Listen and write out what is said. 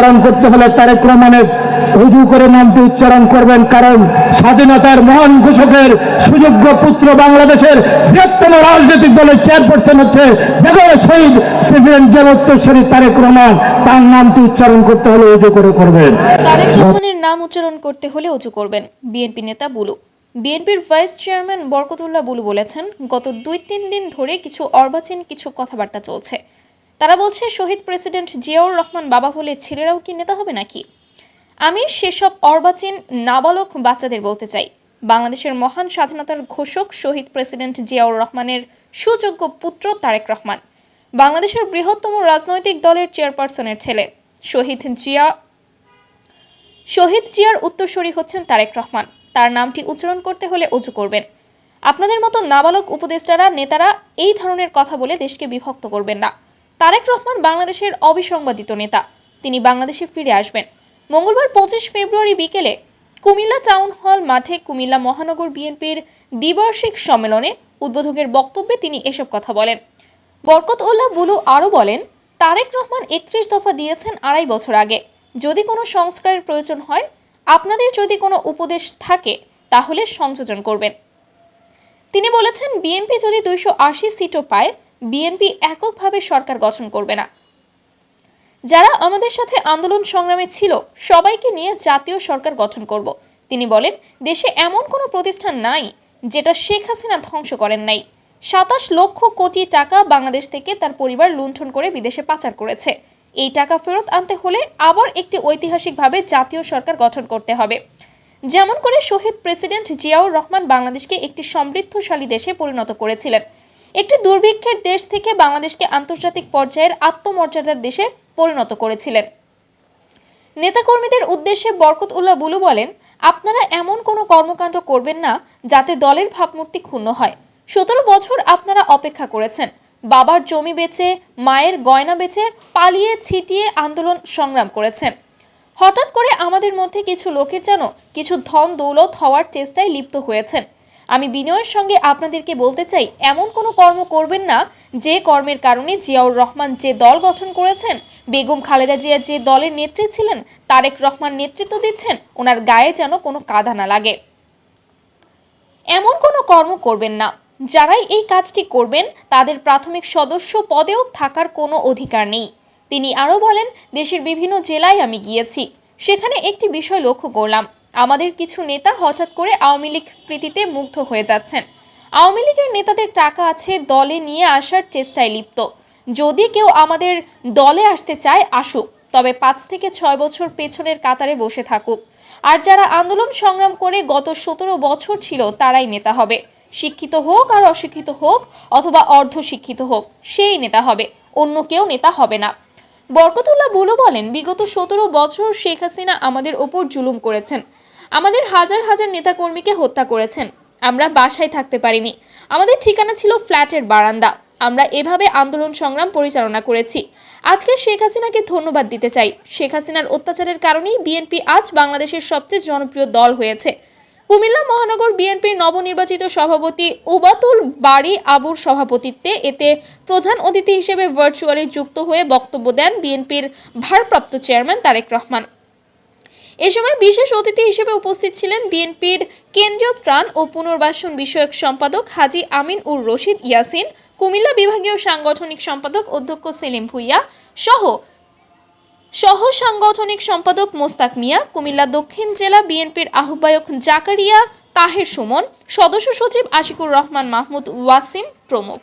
উচ্চারণ করতে হলে তারেক রহমানের উজু করে নামটি উচ্চারণ করবেন, কারণ স্বাধীনতার মহান ঘোষকের সুযোগ্য পুত্র বাংলাদেশের বৃহত্তম রাজনৈতিক দলের চেয়ারপারসন হচ্ছে বেগম শহীদ প্রেসিডেন্ট জগত্তশ্বরী তারেক রহমান। তার নামটি উচ্চারণ করতে হলে উজু করে করবেন। তারেক রহমানের নাম উচ্চারণ করতে হলে অজু করবেন, বিএনপি নেতা বুলু। বিএনপির ভাইস চেয়ারম্যান বরকতুল্লাহ বুলু বলেছেন, গত দুই তিন দিন ধরে কিছু অর্বাচীন কিছু কথাবার্তা চলছে। তারা বলছে, শহীদ প্রেসিডেন্ট জিয়াউর রহমান বাবা হলে ছেলেরাও কি নেতা হবে নাকি? আমি সেসব অর্বাচীন, নাবালক বাচ্চাদের বলতে চাই। বাংলাদেশের মহান স্বাধীনতার ঘোষক শহীদ প্রেসিডেন্ট জিয়াউর রহমানের সুযোগ্য পুত্র তারেক রহমান। বাংলাদেশের বৃহত্তম রাজনৈতিক দলের চেয়ারপারসনের ছেলে। শহীদ জিয়া, শহীদ জিয়ার উত্তরসূরি হচ্ছেন তারেক রহমান। তার নামটি উচ্চারণ করতে হলে অজু করবেন। আপনাদের মতো নাবালক উপদেষ্টারা, নেতারা এই ধরনের কথা বলে দেশকে বিভক্ত করবেন না। তারেক রহমান বাংলাদেশের অবিসংবাদিত নেতা। তিনি বাংলাদেশে ফিরে আসবেন। মঙ্গলবার পঁচিশ ফেব্রুয়ারি বিকেলে কুমিল্লা টাউন হল মাঠে কুমিল্লা মহানগর বিএনপির দ্বিবার্ষিক সম্মেলনে উদ্বোধকের বক্তব্যে তিনি এসব কথা বলেন। বরকত উল্লাহ বুলু আরও বলেন, তারেক রহমান একত্রিশ দফা দিয়েছেন আড়াই বছর আগে। যদি কোনো সংস্কারের প্রয়োজন হয়, আপনাদের যদি কোনো উপদেশ থাকে, তাহলে সংযোজন করবেন। তিনি বলেছেন, বিএনপি যদি দুইশো আশি সিটও পায় বিএনপি এককভাবে সরকার গঠন করবে না। যারা আমাদের সাথে আন্দোলন সংগ্রামে ছিল, সবাইকে নিয়ে জাতীয় সরকার গঠন করব। তিনি বলেন, দেশে এমন কোনো প্রতিষ্ঠান নাই, যেটা শেখ হাসিনা ধ্বংস করেন নাই। সাতাশ লক্ষ কোটি টাকা বাংলাদেশ থেকে তার পরিবার লুণ্ঠন করে বিদেশে পাচার করেছে। এই টাকা ফেরত আনতে হলে আবার একটি ঐতিহাসিকভাবে জাতীয় সরকার গঠন করতে হবে। যেমন করে শহীদ প্রেসিডেন্ট জিয়াউর রহমান বাংলাদেশকে একটি সমৃদ্ধশালী দেশে পরিণত করেছিলেন। একটি দুর্ভিক্ষের দেশ থেকে বাংলাদেশকে আন্তর্জাতিক পর্যায়ের আত্মমর্যাদার দেশে পরিণত করেছিলেন। নেতাকর্মীদের উদ্দেশ্যে বরকত উল্লাহ বুলু বলেন, আপনারা এমন কোনো কর্মকাণ্ড করবেন না যাতে দলের ভাবমূর্তি ক্ষুণ্ণ হয়। সতেরো বছর আপনারা অপেক্ষা করেছেন। বাবার জমি বেচে, মায়ের গয়না বেচে, পালিয়ে ছিটিয়ে আন্দোলন সংগ্রাম করেছেন। হঠাৎ করে আমাদের মধ্যে কিছু লোকের যেন কিছু ধন দৌলত হওয়ার চেষ্টায় লিপ্ত হয়েছেন। আমি বিনয়ের সঙ্গে আপনাদেরকে বলতে চাই, এমন কোনো কর্ম করবেন না যে কর্মের কারণে জিয়াউর রহমান যে দল গঠন করেছেন, বেগম খালেদা জিয়া যে দলের নেত্রী ছিলেন, তারেক রহমান নেতৃত্ব দিচ্ছেন, ওনার গায়ে যেন কোনো কাদা না লাগে। এমন কোনো কর্ম করবেন না। যারাই এই কাজটি করবেন, তাদের প্রাথমিক সদস্য পদেও থাকার কোনো অধিকার নেই। তিনি আরও বলেন, দেশের বিভিন্ন জেলায় আমি গিয়েছি। সেখানে একটি বিষয় লক্ষ্য করলাম। আমাদের কিছু নেতা হঠাৎ করে আওয়ামী লীগ প্রীতিতে মুগ্ধ হয়ে যাচ্ছেন। আওয়ামী লীগের নেতাদের টাকা আছে, দলে নিয়ে আসার চেষ্টায় লিপ্ত। যদি কেউ আমাদের দলে আসতে চায়, আসুক। তবে পাঁচ থেকে ছয় বছর পেছনের কাতারে বসে থাকুক। আর যারা আন্দোলন সংগ্রাম করে গত সতেরো বছর ছিল, তারাই নেতা হবে। শিক্ষিত হোক আর অশিক্ষিত হোক, অথবা অর্ধশিক্ষিত হোক, সেই নেতা হবে। অন্য কেউ নেতা হবে না। বরকতুল্লাহ বুলু বলেন, বিগত সতেরো বছর শেখ হাসিনা আমাদের ওপর জুলুম করেছেন। আমাদের হাজার হাজার নেতাকর্মীকে হত্যা করেছেন। আমরা বাসায় থাকতে পারিনি। আমাদের ঠিকানা ছিল ফ্ল্যাটের বারান্দা। আমরা এভাবে আন্দোলন সংগ্রাম পরিচালনা করেছি। আজকে শেখ হাসিনাকে ধন্যবাদ দিতে চাই। শেখ হাসিনার অত্যাচারের কারণেই বিএনপি আজ বাংলাদেশের সবচেয়ে জনপ্রিয় দল হয়েছে। কুমিল্লা মহানগর বিএনপির নবনির্বাচিত সভাপতি উবাতুল বাড়ি আবুর সভাপতিত্বে এতে প্রধান অতিথি হিসেবে ভার্চুয়ালি যুক্ত হয়ে বক্তব্য দেন বিএনপির ভারপ্রাপ্ত চেয়ারম্যান তারেক রহমান। এ সময় বিশেষ অতিথি হিসেবে উপস্থিত ছিলেন বিএনপির কেন্দ্রীয় ত্রাণ ও পুনর্বাসন বিষয়ক সম্পাদক হাজি আমিন উর রশিদ ইয়াসিন, কুমিল্লা বিভাগীয় সাংগঠনিক সম্পাদক অধ্যক্ষ সেলিম ভুইয়া সহ সহ সাংগঠনিক সম্পাদক মোস্তাক মিয়া, কুমিল্লা দক্ষিণ জেলা বিএনপির আহ্বায়ক জাকারিয়া তাহের সুমন, সদস্য সচিব আশিকুর রহমান মাহমুদ ওয়াসিম প্রমুখ।